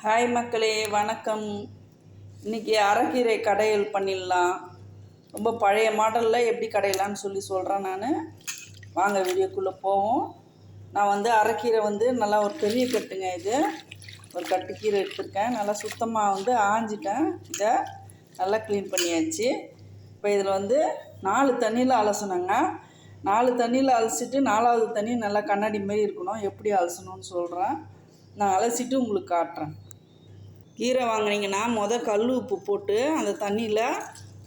Hi மக்களே வணக்கம். இன்றைக்கி அரைக்கீரை கடையல் பண்ணிடலாம். ரொம்ப பழைய மாடலில் எப்படி கடையலான்னு சொல்லி சொல்கிறேன் நான். வாங்க வீடியோக்குள்ளே போவோம். நான் வந்து அரைக்கீரை வந்து நல்லா ஒரு பெரிய கட்டுங்க இது. ஒரு கட்டு கீரை எடுத்திருக்கேன். நல்லா சுத்தமாக வந்து ஆஞ்சிட்டேன். இதை நல்லா க்ளீன் பண்ணியாச்சு. இப்போ இதில் வந்து நாலு தண்ணியில் அலசணுங்க நாலு தண்ணியில் அலசிட்டு நாலாவது தண்ணி நல்லா கண்ணாடி மாரி இருக்கணும். எப்படி அலசணும்னு சொல்கிறேன் நான் அலசிட்டு உங்களுக்கு காட்டுறேன். கீரை வாங்குனீங்கன்னா மொதல் கல் உப்பு போட்டு அந்த தண்ணியில்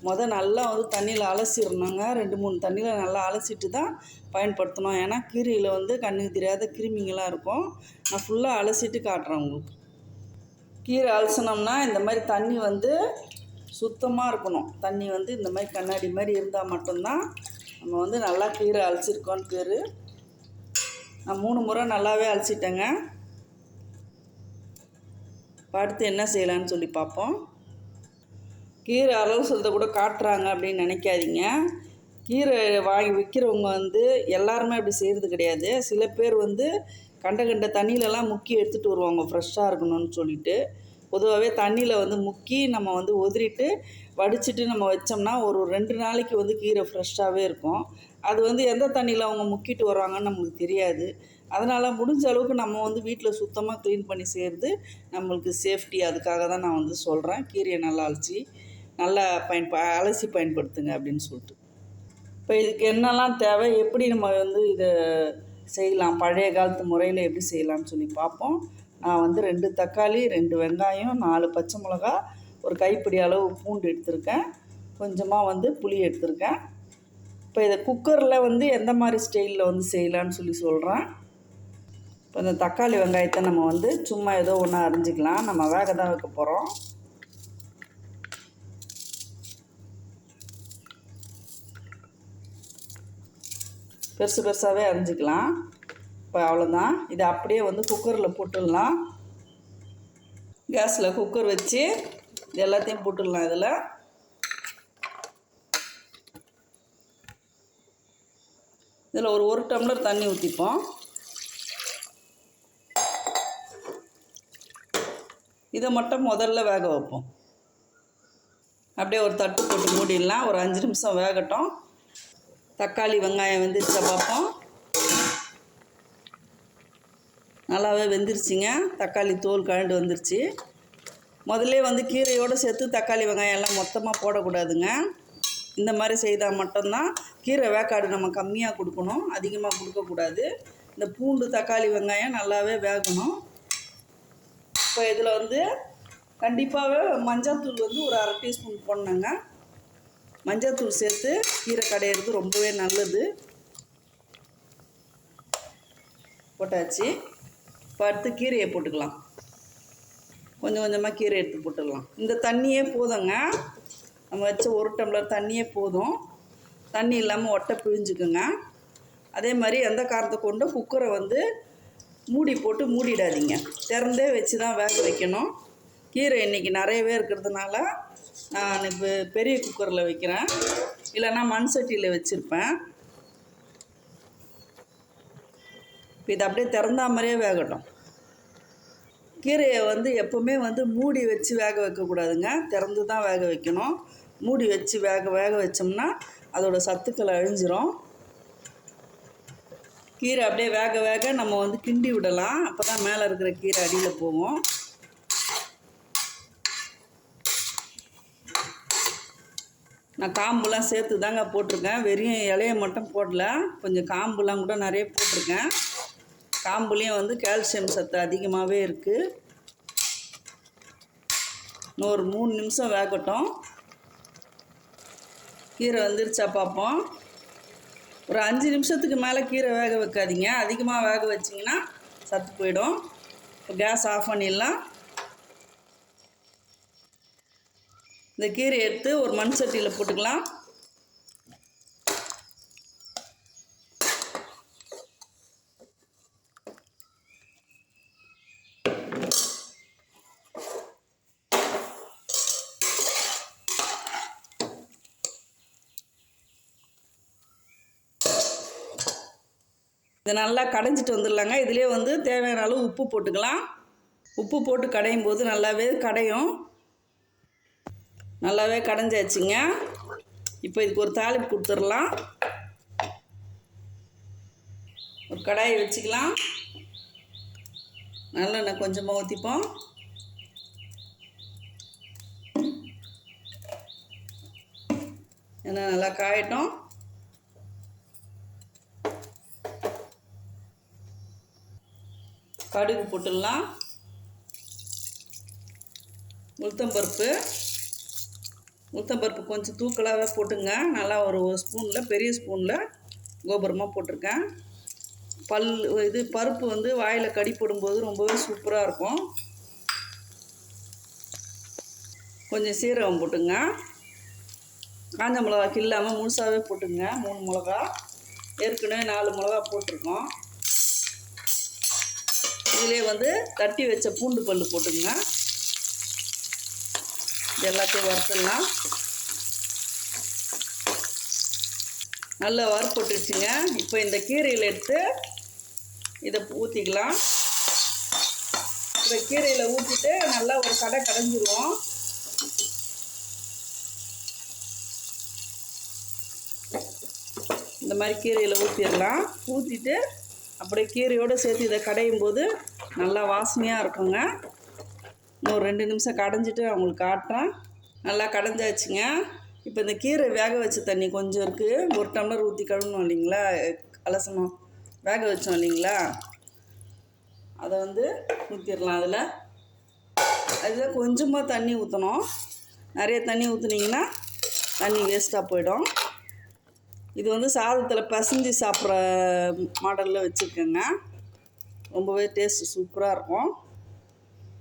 மொதல் நல்லா வந்து தண்ணியில் அலசிடணுங்க. ரெண்டு மூணு தண்ணியில் நல்லா அலசிட்டு தான் பயன்படுத்தணும். ஏன்னா கீரையில் வந்து கண்ணுக்கு தெரியாத கிருமிங்களாம் இருக்கும். நான் ஃபுல்லாக அலசிட்டு காட்டுறேன் உங்களுக்கு. கீரை அலசினோம்னா இந்த மாதிரி தண்ணி வந்து சுத்தமாக இருக்கணும். தண்ணி வந்து இந்த மாதிரி கண்ணாடி மாதிரி இருந்தால் மட்டும்தான் நம்ம வந்து நல்லா கீரை அலசிருக்கோன்னு பேர். நான் மூணு முறை நல்லாவே அலசிட்டேங்க. அடுத்து என்ன செய்யலான்னு சொல்லி பார்ப்போம். கீரை அலசலத்தை கூட காட்டுறாங்க அப்படின்னு நினைக்காதீங்க. கீரை வாங்கி விற்கிறவங்க வந்து எல்லாருமே அப்படி செய்கிறது கிடையாது. சில பேர் வந்து கண்ட கண்ட தண்ணியிலலாம் முக்கி எடுத்துகிட்டு வருவாங்க ஃப்ரெஷ்ஷாக இருக்கணும்னு சொல்லிட்டு. பொதுவாகவே தண்ணியில் வந்து முக்கி நம்ம வந்து உதிரிட்டு வடிச்சிட்டு நம்ம வச்சோம்னா ஒரு ரெண்டு நாளைக்கு வந்து கீரை ஃப்ரெஷ்ஷாகவே இருக்கும். அது வந்து எந்த தண்ணியில் அவங்க முக்கிட்டு வருவாங்கன்னு நமக்கு தெரியாது. அதனால் முடிஞ்ச அளவுக்கு நம்ம வந்து வீட்டில் சுத்தமாக க்ளீன் பண்ணி செய்கிறது நம்மளுக்கு சேஃப்டி அதுக்காக தான் நான் வந்து சொல்கிறேன் கீரையை நல்லா அலசி நல்லா பயன்ப அலசி பயன்படுத்துங்க அப்படின்னு சொல்லிட்டு. இப்போ இதுக்கு என்னெல்லாம் தேவை? எப்படி நம்ம வந்து இதை செய்யலாம்? பழைய காலத்து முறையில் எப்படி செய்யலாம்னு சொல்லி பார்ப்போம். நான் வந்து ரெண்டு தக்காளி ரெண்டு வெங்காயம் நாலு பச்சை மிளகா ஒரு கைப்பிடி அளவு பூண்டு எடுத்திருக்கேன். கொஞ்சமாக வந்து புளி எடுத்திருக்கேன். இப்போ இதை குக்கரில் வந்து எந்த மாதிரி ஸ்டைலில் வந்து செய்யலான்னு சொல்லி சொல்கிறேன் இப்போ இந்த தக்காளி வெங்காயத்தை நம்ம வந்து சும்மா ஏதோ ஒன்று அரிஞ்சிக்கலாம். நம்ம வேக தான் வைக்க போகிறோம் பெருசு பெருசாகவே அரிஞ்சிக்கலாம். இப்போ அவ்வளோதான் இதை அப்படியே வந்து குக்கரில் போட்டுடலாம். கேஸில் குக்கர் வச்சு இது எல்லாத்தையும் போட்டுடலாம் இதில். இதில் ஒரு ஒரு டம்ளர் தண்ணி ஊற்றிப்போம் இதை மட்டும் முதல்ல வேக வைப்போம். அப்படியே ஒரு தட்டு போட்டு மூடிடலாம். ஒரு அஞ்சு நிமிஷம் வேகட்டும். தக்காளி வெங்காயம் வெந்துருச்சா பார்ப்போம். நல்லாவே வெந்துருச்சுங்க. தக்காளி தோல் கழண்டு வந்துருச்சு. முதல்ல வந்து கீரையோடு சேர்த்து தக்காளி வெங்காயம் எல்லாம் மொத்தமாக போடக்கூடாதுங்க. இந்த மாதிரி செய்தால் மட்டும்தான் கீரை வேக்காடு நம்ம கம்மியாக கொடுக்கணும். அதிகமாக கொடுக்கக்கூடாது. இந்த பூண்டு தக்காளி வெங்காயம் நல்லாவே வேகணும். இப்போ இதில் வந்து கண்டிப்பாகவே மஞ்சள்தூள் வந்து ஒரு அரை டீஸ்பூன் போடணுங்க. மஞ்சள்தூள் சேர்த்து கீரை கடையிறது ரொம்பவே நல்லது. போட்டாச்சு. இப்போ அடுத்து கீரையை போட்டுக்கலாம். கொஞ்சம் கொஞ்சமாக கீரை எடுத்து போட்டுக்கலாம் இந்த தண்ணியே போதுங்க. நம்ம வச்ச ஒரு டம்ளர் தண்ணியே போதும். தண்ணி இல்லாமல் ஒட்டை பிழிஞ்சுக்குங்க. அதே மாதிரி எந்த காரத்தை கொண்டு குக்கரை வந்து மூடி போட்டு மூடிடாதீங்க. திறந்தே வச்சு தான் வேக வைக்கணும். கீரை இன்றைக்கி நிறையவே இருக்கிறதுனால நான் இப்போ பெரிய குக்கரில் வைக்கிறேன். இல்லைன்னா மண் சட்டியில் வச்சுருப்பேன். இப்போ இது அப்படியே திறந்தா மாதிரியே வேகட்டும். கீரையை வந்து எப்போவுமே வந்து மூடி வச்சு வேக வைக்கக்கூடாதுங்க திறந்து தான் வேக வைக்கணும். மூடி வச்சு வேக வேக வச்சோம்னா அதோடய சத்துக்கள் அழிஞ்சிரும். கீரை அப்படியே வேக வேக நம்ம வந்து கிண்டி விடலாம். அப்போ தான் மேலே இருக்கிற கீரை அடியில் போகும். நான் காம்புலாம் சேர்த்து தாங்க போட்டிருக்கேன். வெறும் இலையை மட்டும் போடல. கொஞ்சம் காம்புலாம் கூட நிறைய போட்டிருக்கேன். காம்புலேயும் வந்து கால்சியம் சத்து அதிகமாகவே இருக்குது இன்னும் ஒரு மூணு நிமிஷம் வேகட்டும். கீரை வந்துருச்சா பார்ப்போம் ஒரு அஞ்சு நிமிஷத்துக்கு மேலே கீரை வேக வைக்காதீங்க. அதிகமாக வேக வச்சிங்கன்னா சத்து போயிடும். இப்போ கேஸ் ஆஃப் பண்ணிடலாம். இந்த கீரை எடுத்து ஒரு மண் சட்டியில் போட்டுக்கலாம். இதை நல்லா கடைஞ்சிட்டு வந்துடலாங்க. இதுலேயே வந்து தேவையான அளவு உப்பு போட்டுக்கலாம். உப்பு போட்டு கடையும் போது நல்லாவே கடையும். நல்லாவே கடைஞ்சாச்சுங்க. இப்போ இதுக்கு ஒரு தாளிப்பு கொடுத்துடலாம். ஒரு கடாயை வச்சுக்கலாம். நல்லெண்ணெய் கொஞ்சமாக ஊற்றிப்போம் ஏன்னா நல்லா காயட்டும். கடுகு போட்டுடலாம். உளுத்தம்பருப்பு உளுத்தம்பருப்பு கொஞ்சம் தூக்கலாகவே போட்டுங்க. நல்லா ஒரு ஸ்பூனில் பெரிய ஸ்பூனில் கோபுரமாக போட்டிருக்கேன். பல் இது பருப்பு வந்து வாயில் கடி போடும்போது ரொம்பவே சூப்பராக இருக்கும். கொஞ்சம் சீரகம் போட்டுங்க. காஞ்ச மிளகா கில்லாமல் முழுசாகவே போட்டுங்க. மூணு மிளகா. ஏற்கனவே நாலு மிளகா போட்டிருக்கோம். இதிலே வந்து தட்டி வச்ச பூண்டு பல் போட்டுங்க இது எல்லாத்தையும் வறுத்துடலாம். நல்லா வறுப்பட்டுச்சுங்க இப்போ இந்த கீரையில் எடுத்து இதை ஊற்றிக்கலாம் இந்த கீரையில் ஊற்றிட்டு நல்லா ஒரு கடை கடைஞ்சிருவோம். இந்த மாதிரி கீரையில் ஊற்றிடலாம் ஊற்றிட்டு அப்படியே கீரையோடு சேர்த்து இதை கடையும் போது நல்லா வாசனையாக இருக்குங்க. இன்னும் ரெண்டு நிமிஷம் கடைஞ்சிட்டு அவங்களுக்கு காட்டுறேன். நல்லா கடைஞ்சாச்சுங்க. இப்போ இந்த கீரை வேக வச்ச தண்ணி கொஞ்சம் இருக்குது ஒரு டம்ளர் ஊற்றி கழுவணும் இல்லைங்களா? அலசணும். வேக வச்சோம் இல்லைங்களா? அதை வந்து ஊற்றிடலாம் அதில். அதில் கொஞ்சமாக தண்ணி ஊற்றணும் நிறைய தண்ணி ஊற்றுனீங்கன்னா தண்ணி வேஸ்ட்டாக போயிடும். இது வந்து சாதத்தில் பசஞ்சு சாப்பிட்ற மாடலில் வச்சுருக்கேங்க. ரொம்பவே டேஸ்ட் சூப்பராக இருக்கும்.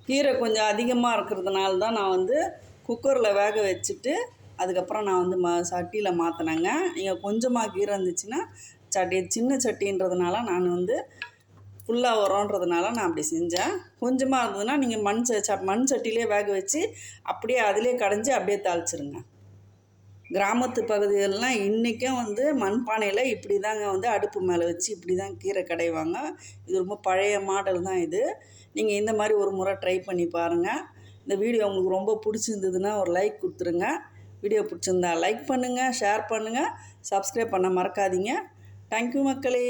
கீரை கொஞ்சம் அதிகமாக இருக்கிறதுனால தான் நான் வந்து குக்கரில் வேக வச்சுட்டு அதுக்கப்புறம் நான் வந்து ம சட்டியில் மாற்றினேங்க நீங்கள் கொஞ்சமாக கீரை இருந்துச்சுன்னா சட்டி சின்ன சட்டின்றதுனால நான் வந்து ஃபுல்லாக வரோன்றதுனால நான் அப்படி செஞ்சேன். கொஞ்சமாக இருந்ததுன்னா நீங்கள் மண் ச மண் சட்டிலே வேக வச்சு அப்படியே அதிலே கடைஞ்சி அப்படியே தாளிச்சிருங்க. கிராமத்து பகுதிகளெலாம் இன்றைக்கும் வந்து மண்பானையில் இப்படி தாங்க வந்து அடுப்பு மேலே வச்சு இப்படி தான் கீரை கடைவாங்க. இது ரொம்ப பழைய மாடல் தான் இது. நீங்கள் இந்த மாதிரி ஒரு முறை ட்ரை பண்ணி பாருங்கள் இந்த வீடியோ உங்களுக்கு ரொம்ப பிடிச்சிருந்ததுன்னா ஒரு லைக் கொடுத்துருங்க. வீடியோ பிடிச்சிருந்தா லைக் பண்ணுங்கள் ஷேர் பண்ணுங்கள் சப்ஸ்கிரைப் பண்ண மறக்காதீங்க. தேங்க்யூ மக்களே.